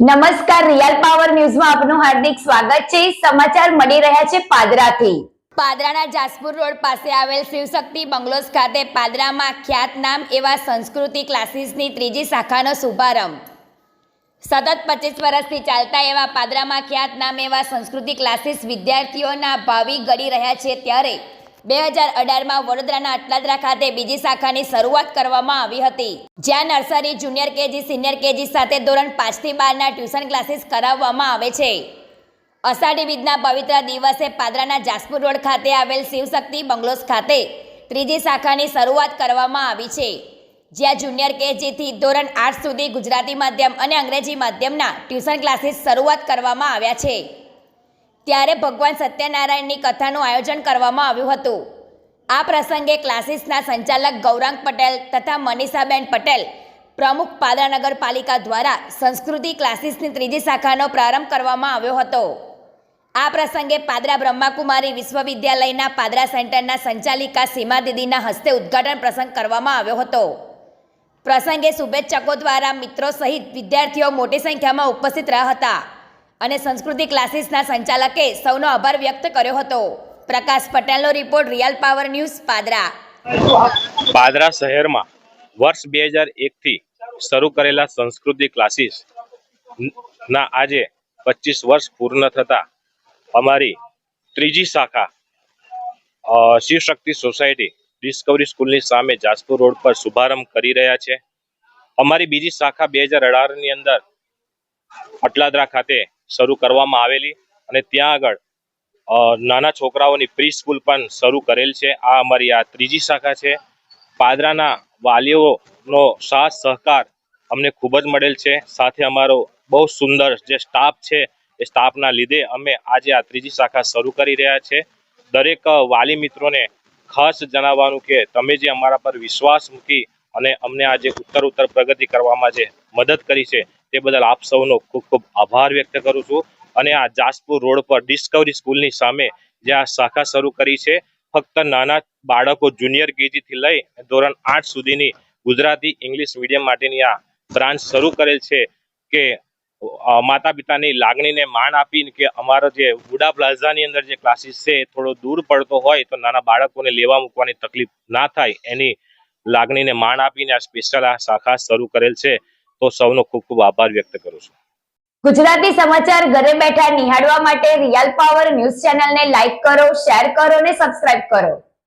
નમસ્કાર real power ન્યૂઝમાં આપનું હાર્દિક સ્વાગત છે. સમાચાર મળી રહ્યા છે પાદરાથી. પાદરાના જાસપુર રોડ પાસે આવેલ શિવશક્તિ બંગલોઝ ખાતે પાદરામાં ખ્યાતનામ એવા સંસ્કૃતિ ક્લાસીસની ત્રીજી શાખાનો શુભારંભ. સતત પચીસ વર્ષથી ચાલતા એવા પાદરામાં ખ્યાતનામ એવા સંસ્કૃતિ ક્લાસીસ વિદ્યાર્થીઓના ભાવિ ગળી રહ્યા છે ત્યારે બે હજાર અઢારમાં વડોદરાના અટલાદરા ખાતે બીજી શાખાની શરૂઆત કરવામાં આવી હતી. જ્યાં nursery, junior KG, senior KG સાથે ધોરણ પાંચથી બારના ટ્યુશન ક્લાસીસ કરાવવામાં આવે છે. અષાઢી બીજના પવિત્ર દિવસે પાદરાના જાસપુર રોડ ખાતે આવેલ શિવશક્તિ બંગલોઝ ખાતે ત્રીજી શાખાની શરૂઆત કરવામાં આવી છે. જ્યાં જુનિયર કેજીથી ધોરણ આઠ સુધી ગુજરાતી માધ્યમ અને અંગ્રેજી માધ્યમના ટ્યુશન ક્લાસીસ શરૂઆત કરવામાં આવ્યા છે. ત્યારે ભગવાન સત્યનારાયણની કથાનું આયોજન કરવામાં આવ્યું હતું. આ પ્રસંગે ક્લાસીસના સંચાલક ગૌરાંગ પટેલ તથા મનીષાબેન પટેલ પ્રમુખ પાદરા નગરપાલિકા દ્વારા સંસ્કૃતિ ક્લાસીસની ત્રીજી શાખાનો પ્રારંભ કરવામાં આવ્યો હતો. આ પ્રસંગે પાદરા બ્રહ્માકુમારી વિશ્વવિદ્યાલયના પાદરા સેન્ટરના સંચાલિકા સીમા દીદીના હસ્તે ઉદ્ઘાટન પ્રસંગ કરવામાં આવ્યો હતો. પ્રસંગે શુભેચ્છકો દ્વારા મિત્રો સહિત વિદ્યાર્થીઓ મોટી સંખ્યામાં ઉપસ્થિત રહ્યા હતા. અને સંસ્કૃતિ ક્લાસીસના સંચાલકે સૌનો આભાર વ્યક્ત કર્યો હતો. પ્રકાશ પટેલનો report real power news, Padra. Padra શહેરમાં વર્ષ બે હજાર એકથી શરૂ કરેલા સંસ્કૃતિ ક્લાસીસ ના આજે પચીસ વર્ષ પૂર્ણ થતા અમારી ત્રીજી શાખા શિવશક્તિ સોસાયટી ડિસ્કવરી સ્કૂલની સામે જાસપુર રોડ પર શુભારંભ કરી રહ્યા છે. અમારી બીજી શાખા બે હજાર અઢારની અંદર અટલાદરા ખાતે શરૂ કરવામાં આવેલી અને ત્યાં આગળ નાના છોકરાઓની પ્રી સ્કૂલ પણ શરૂ કરેલ છે. આ અમારી આ ત્રીજી શાખા છે. પાદરાના વાલીઓનો સાથ સહકાર અમને ખૂબ જ મળેલ છે. સાથે અમારો બહુ સુંદર જે સ્ટાફ છે, એ સ્ટાફના લીધે અમે આજે આ ત્રીજી શાખા શરૂ કરી રહ્યા છે. દરેક વાલી મિત્રોને ખાસ જણાવવાનું કે તમે જે અમારા પર વિશ્વાસ મૂકી અને અમને આજે ઉત્તર ઉત્તર પ્રગતિ કરવામાં જે મદદ કરી છે, તે બદલ આપ સૌનો ખૂબ ખૂબ આભાર વ્યક્ત કરું છું. અને આ જાસપુર રોડ પર ડિસ્કવરી સ્કૂલની સામે જે આ શાખા શરૂ કરી છે, ફક્ત નાના બાળકો જુનિયર કેજીથી લઈ ધોરણ આઠ સુધીની ગુજરાતી ઇંગ્લિશ મીડિયમ માટેની આ બ્રાન્ચ શરૂ કરેલ છે કે માતા પિતાની લાગણીને માન આપીને કે અમારો જે વુડા પ્લાઝાની અંદર જે ક્લાસીસ છે થોડો દૂર પડતો હોય તો નાના બાળકોને લેવા મૂકવાની તકલીફ ના થાય એની લાગણીને માણ આપીને આ સ્પેશિયલ આ શાખા શરૂ કરેલ છે, તો સૌનો ખૂબ ખૂબ આભાર વ્યક્ત કરું છું. ગુજરાતી સમાચાર ઘરે બેઠા નિહાળવા માટે રિયલ પાવર ન્યૂઝ ચેનલને લાઈક કરો શેર કરો અને સબસ્ક્રાઇબ કરો.